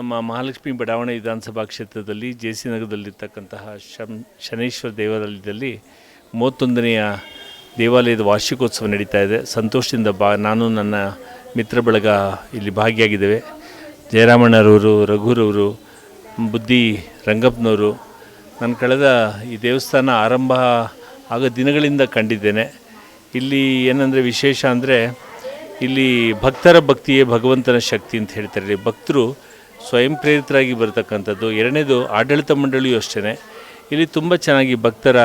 ಮಹಾಲಕ್ಷ್ಮಿ ಬಡಾವಣೆ ವಿಧಾನಸಭಾ ಕ್ಷೇತ್ರದಲ್ಲಿ ಜೆ ಸಿ ನಗರದಲ್ಲಿರ್ತಕ್ಕಂತಹ ಶಂ, ಶನೇಶ್ವರ ದೇವಾಲಯದಲ್ಲಿ ಮೂವತ್ತೊಂದನೆಯ ದೇವಾಲಯದ ವಾರ್ಷಿಕೋತ್ಸವ ನಡೀತಾ ಇದೆ. ಸಂತೋಷದಿಂದ ಬಾ, ನಾನು ನನ್ನ ಮಿತ್ರ ಬಳಗ ಇಲ್ಲಿ ಭಾಗಿಯಾಗಿದ್ದೇವೆ. ಜಯರಾಮಣ್ಣರವರು, ರಘುರವರು, ಬುದ್ಧಿ ರಂಗಪ್ಪನವರು, ನಾನು ಕಳೆದ ಈ ದೇವಸ್ಥಾನ ಆರಂಭ ಆಗೋ ದಿನಗಳಿಂದ ಕಂಡಿದ್ದೇನೆ. ಇಲ್ಲಿ ಏನಂದರೆ ವಿಶೇಷ ಅಂದರೆ ಇಲ್ಲಿ ಭಕ್ತರ ಭಕ್ತಿಯೇ ಭಗವಂತನ ಶಕ್ತಿ ಅಂತ ಹೇಳ್ತಾರೆ. ಭಕ್ತರು ಸ್ವಯಂ ಪ್ರೇರಿತರಾಗಿ ಬರತಕ್ಕಂಥದ್ದು. ಎರಡನೇದು ಆಡಳಿತ ಮಂಡಳಿಯೂ ಅಷ್ಟೇ ಇಲ್ಲಿ ತುಂಬ ಚೆನ್ನಾಗಿ ಭಕ್ತರ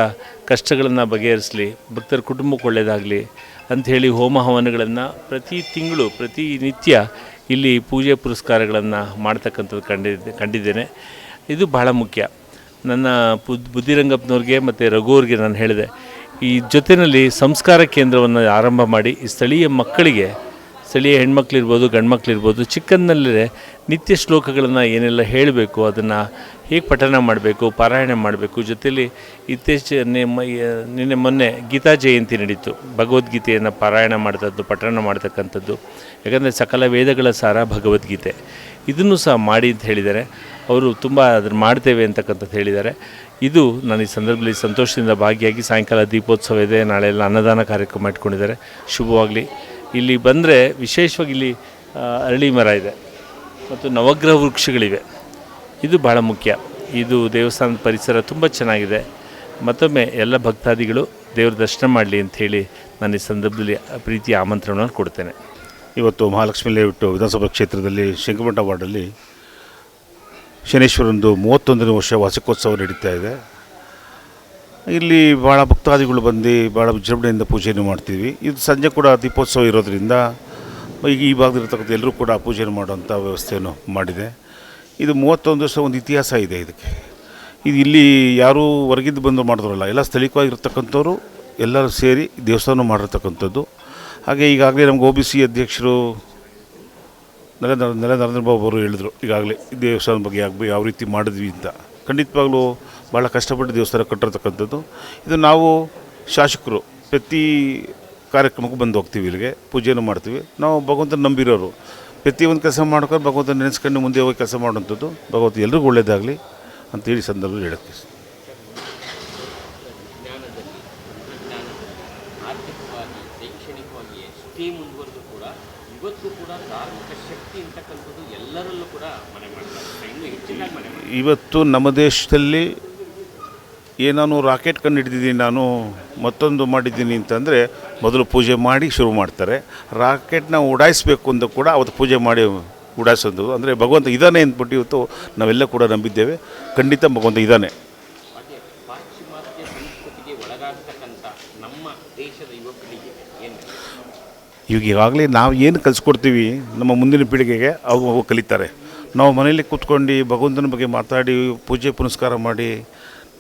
ಕಷ್ಟಗಳನ್ನು ಬಗೆಹರಿಸಲಿ, ಭಕ್ತರ ಕುಟುಂಬಕ್ಕೆ ಒಳ್ಳೆಯದಾಗಲಿ ಅಂಥೇಳಿ ಹೋಮ ಹವನಗಳನ್ನು ಪ್ರತಿ ತಿಂಗಳು, ಪ್ರತಿ ನಿತ್ಯ ಇಲ್ಲಿ ಪೂಜೆ ಪುರಸ್ಕಾರಗಳನ್ನು ಮಾಡ್ತಕ್ಕಂಥದ್ದು ಕಂಡಿದ್ದೆ ಕಂಡಿದ್ದೇನೆ. ಇದು ಬಹಳ ಮುಖ್ಯ. ನನ್ನ ಬುದ್, ಬುದ್ಧಿರಂಗಪ್ಪನವ್ರಿಗೆ ಮತ್ತು ರಘುವ್ರಿಗೆ ನಾನು ಹೇಳಿದೆ, ಈ ಜೊತೆಯಲ್ಲಿ ಸಂಸ್ಕಾರ ಕೇಂದ್ರವನ್ನು ಆರಂಭ ಮಾಡಿ, ಈ ಸ್ಥಳೀಯ ಮಕ್ಕಳಿಗೆ ಸ್ಥಳೀಯ ಹೆಣ್ಮಕ್ಳಿರ್ಬೋದು, ಗಂಡ್ಮಕ್ಳಿರ್ಬೋದು ಚಿಕ್ಕಂದಲ್ಲೇ ನಿತ್ಯ ಶ್ಲೋಕಗಳನ್ನು ಏನೆಲ್ಲ ಹೇಳಬೇಕು, ಅದನ್ನು ಹೇಗೆ ಪಠನ ಮಾಡಬೇಕು, ಪಾರಾಯಣ ಮಾಡಬೇಕು ಜೊತೆಯಲ್ಲಿ ಇತ್ತೀಚೆ ನಿಮ್ಮ ನಿನ್ನೆ ಮೊನ್ನೆ ಗೀತಾ ಜಯಂತಿ ನಡೀತು. ಭಗವದ್ಗೀತೆಯನ್ನು ಪಾರಾಯಣ ಮಾಡ್ತದ್ದು, ಪಠಣ ಮಾಡ್ತಕ್ಕಂಥದ್ದು. ಯಾಕಂದರೆ ಸಕಲ ವೇದಗಳ ಸಾರ ಭಗವದ್ಗೀತೆ. ಇದನ್ನು ಸಹ ಮಾಡಿ ಅಂತ ಹೇಳಿದ್ದಾರೆ. ಅವರು ತುಂಬ ಅದನ್ನು ಮಾಡ್ತೇವೆ ಅಂತಕ್ಕಂಥದ್ದು ಹೇಳಿದ್ದಾರೆ. ಇದು ನಾನು ಈ ಸಂದರ್ಭದಲ್ಲಿ ಸಂತೋಷದಿಂದ ಭಾಗಿಯಾಗಿ ಸಾಯಂಕಾಲ ದೀಪೋತ್ಸವ ಇದೆ. ನಾಳೆ ಎಲ್ಲ ಅನ್ನದಾನ ಕಾರ್ಯಕ್ರಮ ಇಟ್ಕೊಂಡಿದ್ದಾರೆ. ಶುಭವಾಗಲಿ. ಇಲ್ಲಿ ಬಂದರೆ ವಿಶೇಷವಾಗಿ ಇಲ್ಲಿ ಅರಳಿ ಮರ ಇದೆ ಮತ್ತು ನವಗ್ರಹ ವೃಕ್ಷಗಳಿವೆ. ಇದು ಬಹಳ ಮುಖ್ಯ. ಇದು ದೇವಸ್ಥಾನದ ಪರಿಸರ ತುಂಬ ಚೆನ್ನಾಗಿದೆ. ಮತ್ತೊಮ್ಮೆ ಎಲ್ಲ ಭಕ್ತಾದಿಗಳು ದೇವರ ದರ್ಶನ ಮಾಡಲಿ ಅಂಥೇಳಿ ನಾನು ಈ ಸಂದರ್ಭದಲ್ಲಿ ಪ್ರೀತಿಯ ಆಮಂತ್ರಣವನ್ನು ಕೊಡ್ತೇನೆ. ಇವತ್ತು ಮಹಾಲಕ್ಷ್ಮಿ ಲೇಔಟ್ ವಿಧಾನಸಭಾ ಕ್ಷೇತ್ರದಲ್ಲಿ ಶಂಕಮಠ ವಾರ್ಡಲ್ಲಿ ಶನೇಶ್ವರಂದು ಮೂವತ್ತೊಂದನೇ ವರ್ಷ ವಾರ್ಷಿಕೋತ್ಸವ ನಡೀತಾ ಇದೆ. ಇಲ್ಲಿ ಭಾಳ ಭಕ್ತಾದಿಗಳು ಬಂದು ಭಾಳ ವಿಜೃಂಭಣೆಯಿಂದ ಪೂಜೆಯನ್ನು ಮಾಡ್ತೀವಿ. ಇದು ಸಂಜೆ ಕೂಡ ದೀಪೋತ್ಸವ ಇರೋದರಿಂದ ಈಗ ಈ ಭಾಗದಲ್ಲಿರ್ತಕ್ಕಂಥ ಎಲ್ಲರೂ ಕೂಡ ಪೂಜೆಯನ್ನು ಮಾಡುವಂಥ ವ್ಯವಸ್ಥೆಯನ್ನು ಮಾಡಿದೆ. ಇದು ಮೂವತ್ತೊಂದು ವರ್ಷ ಒಂದು ಇತಿಹಾಸ ಇದೆ ಇದಕ್ಕೆ. ಇದು ಇಲ್ಲಿ ಯಾರೂ ಹೊರಗಿದ್ದು ಬಂದು ಮಾಡಿದ್ರಲ್ಲ, ಎಲ್ಲ ಸ್ಥಳೀಯವಾಗಿರ್ತಕ್ಕಂಥವ್ರು ಎಲ್ಲರೂ ಸೇರಿ ದೇವಸ್ಥಾನ ಮಾಡಿರ್ತಕ್ಕಂಥದ್ದು. ಹಾಗೆ ಈಗಾಗಲೇ ನಮ್ಗೆ ಒ ಬಿ ಸಿ ಅಧ್ಯಕ್ಷರು ನರೇಂದ್ರ ನರೇಂದ್ರ ಬಾಬು ಅವರು ಹೇಳಿದರು, ಈಗಾಗಲೇ ದೇವಸ್ಥಾನದ ಬಗ್ಗೆ ಯಾವ ರೀತಿ ಮಾಡಿದ್ವಿ ಅಂತ. ಖಂಡಿತವಾಗ್ಲೂ ಭಾಳ ಕಷ್ಟಪಟ್ಟು ದೇವಸ್ಥಾನ ಕಟ್ಟಿರ್ತಕ್ಕಂಥದ್ದು. ಇದು ನಾವು ಶಾಸಕರು ಪ್ರತಿ ಕಾರ್ಯಕ್ರಮಕ್ಕೂ ಬಂದು ಹೋಗ್ತೀವಿ ಇಲ್ಲಿಗೆ ಪೂಜೆಯೂ ಮಾಡ್ತೀವಿ. ನಾವು ಭಗವಂತನ ನಂಬಿರೋರು. ಪ್ರತಿ ಒಂದು ಕೆಲಸ ಮಾಡ್ಕೊಂಡು ಭಗವಂತನ ನೆನೆಸ್ಕೊಂಡು ಮುಂದೆ ಹೋಗಿ ಕೆಲಸ ಮಾಡುವಂಥದ್ದು ಭಗವಂತ ಎಲ್ರಿಗೂ ಒಳ್ಳೆಯದಾಗಲಿ ಅಂತೇಳಿ ಸಂದರ್ಭದಲ್ಲಿ ಹೇಳಕ್ಕೆ ಇವತ್ತು ನಮ್ಮ ದೇಶದಲ್ಲಿ ಏನಾನು ರಾಕೆಟ್ ಕಂಡು ಹಿಡಿದಿದ್ದೀನಿ ನಾನು ಮತ್ತೊಂದು ಮಾಡಿದ್ದೀನಿ ಅಂತಂದರೆ ಮೊದಲು ಪೂಜೆ ಮಾಡಿ ಶುರು ಮಾಡ್ತಾರೆ. ರಾಕೆಟ್ನ ಉಡಾಯಿಸಬೇಕು ಅಂತ ಕೂಡ ಅವತ್ತು ಪೂಜೆ ಮಾಡಿ ಉಡಾಯಿಸೋದು. ಅಂದರೆ ಭಗವಂತ ಇದ್ದಾನೆ ಅಂದ್ಬಿಟ್ಟು ಇವತ್ತು ನಾವೆಲ್ಲ ಕೂಡ ನಂಬಿದ್ದೇವೆ. ಖಂಡಿತ ಭಗವಂತ ಇದ್ದಾನೆ ಇವಾಗ ಈಗಾಗಲೇ ನಾವು ಏನು ಕಲಿಸ್ಕೊಡ್ತೀವಿ ನಮ್ಮ ಮುಂದಿನ ಪೀಳಿಗೆಗೆ ಅವು ಅವು ಕಲಿತಾರೆ. ನಾವು ಮನೇಲಿ ಕೂತ್ಕೊಂಡು ಭಗವಂತನ ಬಗ್ಗೆ ಮಾತಾಡಿ ಪೂಜೆ ಪುನಸ್ಕಾರ ಮಾಡಿ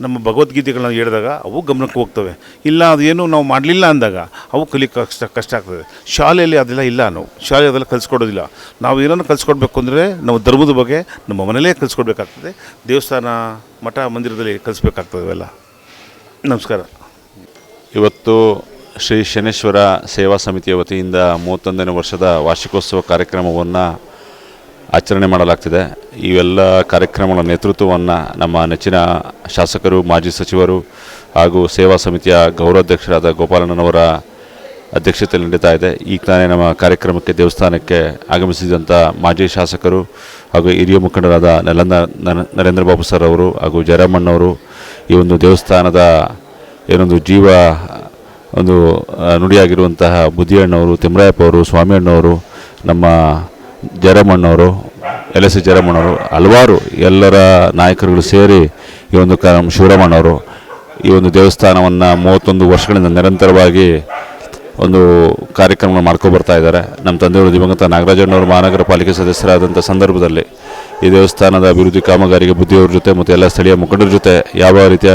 ನಮ್ಮ ಭಗವದ್ಗೀತೆಗಳನ್ನ ಹೇಳಿದಾಗ ಅವು ಗಮನಕ್ಕೆ ಹೋಗ್ತವೆ. ಇಲ್ಲ, ಅದೇನು ನಾವು ಮಾಡಲಿಲ್ಲ ಅಂದಾಗ ಅವು ಕಲಿ ಕಷ್ಟ ಕಷ್ಟ ಆಗ್ತದೆ. ಶಾಲೆಯಲ್ಲಿ ಅದೆಲ್ಲ ಇಲ್ಲ ನಾವು. ಶಾಲೆ ಅದೆಲ್ಲ ಕಲಿಸ್ಕೊಡೋದಿಲ್ಲ. ನಾವು ಏನನ್ನು ಕಲಿಸ್ಕೊಡ್ಬೇಕು ಅಂದರೆ ನಮ್ಮ ಧರ್ಮದ ಬಗ್ಗೆ ನಮ್ಮ ಮನೇಲೇ ಕಲಿಸ್ಕೊಡ್ಬೇಕಾಗ್ತದೆ. ದೇವಸ್ಥಾನ, ಮಠ, ಮಂದಿರದಲ್ಲಿ ಕಲಿಸ್ಬೇಕಾಗ್ತದೆ ಅವೆಲ್ಲ. ನಮಸ್ಕಾರ. ಇವತ್ತು ಶ್ರೀ ಶನೇಶ್ವರ ಸೇವಾ ಸಮಿತಿಯ ವತಿಯಿಂದ ಮೂವತ್ತೊಂದನೇ ವರ್ಷದ ವಾರ್ಷಿಕೋತ್ಸವ ಕಾರ್ಯಕ್ರಮವನ್ನು ಆಚರಣೆ ಮಾಡಲಾಗ್ತಿದೆ. ಇವೆಲ್ಲ ಕಾರ್ಯಕ್ರಮಗಳ ನೇತೃತ್ವವನ್ನು ನಮ್ಮ ನೆಚ್ಚಿನ ಶಾಸಕರು, ಮಾಜಿ ಸಚಿವರು ಹಾಗೂ ಸೇವಾ ಸಮಿತಿಯ ಗೌರವಾಧ್ಯಕ್ಷರಾದ ಗೋಪಾಲಣ್ಣನವರ ಅಧ್ಯಕ್ಷತೆಯಲ್ಲಿ ನಡೀತಾ ಇದೆ. ಈಗ ತಾನೇ ನಮ್ಮ ಕಾರ್ಯಕ್ರಮಕ್ಕೆ ದೇವಸ್ಥಾನಕ್ಕೆ ಆಗಮಿಸಿದಂಥ ಮಾಜಿ ಶಾಸಕರು ಹಾಗೂ ಹಿರಿಯ ಮುಖಂಡರಾದ ನೆಲಂದ ನರೇಂದ್ರ ಬಾಬು ಸರ್ ಅವರು ಹಾಗೂ ಜಯರಾಮಣ್ಣವರು ಈ ಒಂದು ದೇವಸ್ಥಾನದ ಏನೊಂದು ಜೀವ, ಒಂದು ನುಡಿಯಾಗಿರುವಂತಹ ಬುದ್ಧಿಯಣ್ಣವರು ತಿಮ್ಮರಾಯಪ್ಪ ಅವರು, ಸ್ವಾಮಿಯಣ್ಣವರು, ನಮ್ಮ ಜಯರಾಮಣ್ಣವರು ಎಲ್ ಎಸ್ ಜಯರಾಮಣ್ಣವರು ಹಲವಾರು ಎಲ್ಲರ ನಾಯಕರುಗಳು ಸೇರಿ ಈ ಒಂದು ಕ ಶಿವರಾಮಣ್ಣವರು ಈ ಒಂದು ದೇವಸ್ಥಾನವನ್ನು ಮೂವತ್ತೊಂದು ವರ್ಷಗಳಿಂದ ನಿರಂತರವಾಗಿ ಒಂದು ಕಾರ್ಯಕ್ರಮ ಮಾಡ್ಕೊ ಬರ್ತಾ ಇದ್ದಾರೆ. ನಮ್ಮ ತಂದೆಯವರು ದಿವಂಗತ ನಾಗರಾಜಣ್ಣವರು, ಮಹಾನಗರ ಪಾಲಿಕೆ ಸದಸ್ಯರಾದಂಥ ಸಂದರ್ಭದಲ್ಲಿ ಈ ದೇವಸ್ಥಾನದ ಅಭಿವೃದ್ಧಿ ಕಾಮಗಾರಿಗೆ ಬುದ್ಧಿಯವ್ರ ಜೊತೆ ಮತ್ತು ಎಲ್ಲ ಸ್ಥಳೀಯ ಮುಖಂಡರ ಜೊತೆ ಯಾವ ರೀತಿಯ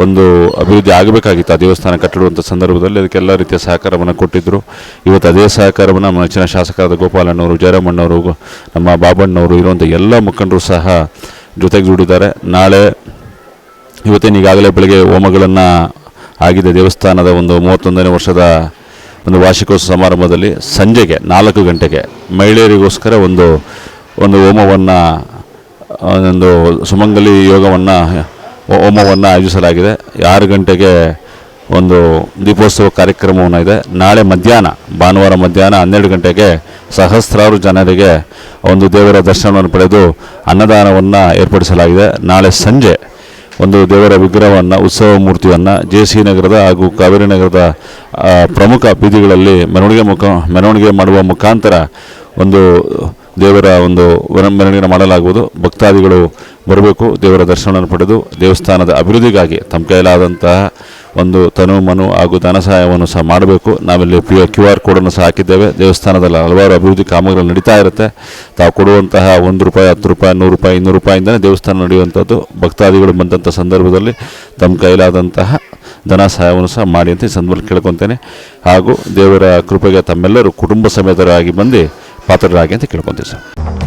ಒಂದು ಅಭಿವೃದ್ಧಿ ಆಗಬೇಕಾಗಿತ್ತು ಆ ದೇವಸ್ಥಾನ ಕಟ್ಟಡುವಂಥ ಸಂದರ್ಭದಲ್ಲಿ? ಅದಕ್ಕೆಲ್ಲ ರೀತಿಯ ಸಹಕಾರವನ್ನು ಕೊಟ್ಟಿದ್ದರು ಇವತ್ತು ಅದೇ ಸಹಕಾರವನ್ನು ನಮ್ಮ ನೆಚ್ಚಿನ ಶಾಸಕರಾದ ಗೋಪಾಲಣ್ಣವರು ಜಯರಾಮಣ್ಣವರು ನಮ್ಮ ಬಾಬಣ್ಣವರು ಇರುವಂಥ ಎಲ್ಲ ಮುಖಂಡರು ಸಹ ಜೊತೆಗೆ ದುಡಿದ್ದಾರೆ. ನಾಳೆ ಇವತ್ತೇನು ಈಗಾಗಲೇ ಬೆಳಗ್ಗೆ ಹೋಮಗಳನ್ನು ಆಗಿದೆ ದೇವಸ್ಥಾನದ ಒಂದು ಮೂವತ್ತೊಂದನೇ ವರ್ಷದ ಒಂದು ವಾರ್ಷಿಕೋತ್ಸವ ಸಮಾರಂಭದಲ್ಲಿ ಸಂಜೆಗೆ ನಾಲ್ಕು ಗಂಟೆಗೆ ಮಹಿಳೆಯರಿಗೋಸ್ಕರ ಒಂದು ಒಂದು ಹೋಮವನ್ನು ಒಂದು ಸುಮಂಗಲಿ ಯೋಗವನ್ನು ಹೋಮವನ್ನು ಆಯೋಜಿಸಲಾಗಿದೆ. ಆರು ಗಂಟೆಗೆ ಒಂದು ದೀಪೋತ್ಸವ ಕಾರ್ಯಕ್ರಮವನ್ನು ಇದೆ. ನಾಳೆ ಮಧ್ಯಾಹ್ನ, ಭಾನುವಾರ ಮಧ್ಯಾಹ್ನ ಹನ್ನೆರಡು ಗಂಟೆಗೆ ಸಹಸ್ರಾರು ಜನರಿಗೆ ಒಂದು ದೇವರ ದರ್ಶನವನ್ನು ಪಡೆದು ಅನ್ನದಾನವನ್ನು ಏರ್ಪಡಿಸಲಾಗಿದೆ. ನಾಳೆ ಸಂಜೆ ಒಂದು ದೇವರ ವಿಗ್ರಹವನ್ನು, ಉತ್ಸವ ಮೂರ್ತಿಯನ್ನು ಜೆ ಸಿ ನಗರದ ಹಾಗೂ ಕಾವೇರಿ ನಗರದ ಪ್ರಮುಖ ಬೀದಿಗಳಲ್ಲಿ ಮೆರವಣಿಗೆ ಮುಖ, ಮೆರವಣಿಗೆ ಮಾಡುವ ಮುಖಾಂತರ ಒಂದು ದೇವರ ಒಂದು ವರ- ಮೆರವಣಿಗೆ ಮಾಡಲಾಗುವುದು. ಭಕ್ತಾದಿಗಳು ಬರಬೇಕು, ದೇವರ ದರ್ಶನವನ್ನು ಪಡೆದು ದೇವಸ್ಥಾನದ ಅಭಿವೃದ್ಧಿಗಾಗಿ ತಮ್ಮ ಕೈಲಾದಂತಹ ಒಂದು ತನು, ಮನು ಹಾಗೂ ಧನ ಸಹಾಯವನ್ನು ಸಹ ಮಾಡಬೇಕು. ನಾವಿಲ್ಲಿ ಪಿ ಕ್ಯೂ ಆರ್ ಕೋಡನ್ನು ಸಹ ಹಾಕಿದ್ದೇವೆ. ದೇವಸ್ಥಾನದಲ್ಲಿ ಹಲವಾರು ಅಭಿವೃದ್ಧಿ ಕಾಮಗಾರಿಗಳು ನಡೀತಾ ಇರುತ್ತೆ. ತಾವು ಕೊಡುವಂತಹ ಒಂದು ರೂಪಾಯಿ, ಹತ್ತು ರೂಪಾಯಿ, ನೂರು ರೂಪಾಯಿ, ಇನ್ನೂರು ರೂಪಾಯಿಂದಲೇ ದೇವಸ್ಥಾನ ನಡೆಯುವಂಥದ್ದು. ಭಕ್ತಾದಿಗಳು ಬಂದಂಥ ಸಂದರ್ಭದಲ್ಲಿ ತಮ್ಮ ಕೈಲಾದಂತಹ ಧನ ಸಹಾಯವನ್ನು ಸಹ ಮಾಡಿ ಅಂತ ಈ ಸಂದರ್ಭದಲ್ಲಿ ಕೇಳ್ಕೊತೇನೆ. ಹಾಗೂ ದೇವರ ಕೃಪೆಗೆ ತಮ್ಮೆಲ್ಲರೂ ಕುಟುಂಬ ಸಮೇತರಾಗಿ ಬಂದು ಪಾತ್ರರಾಗಿ ಅಂತ ಕೇಳ್ಕೊತೀವಿ ಸರ್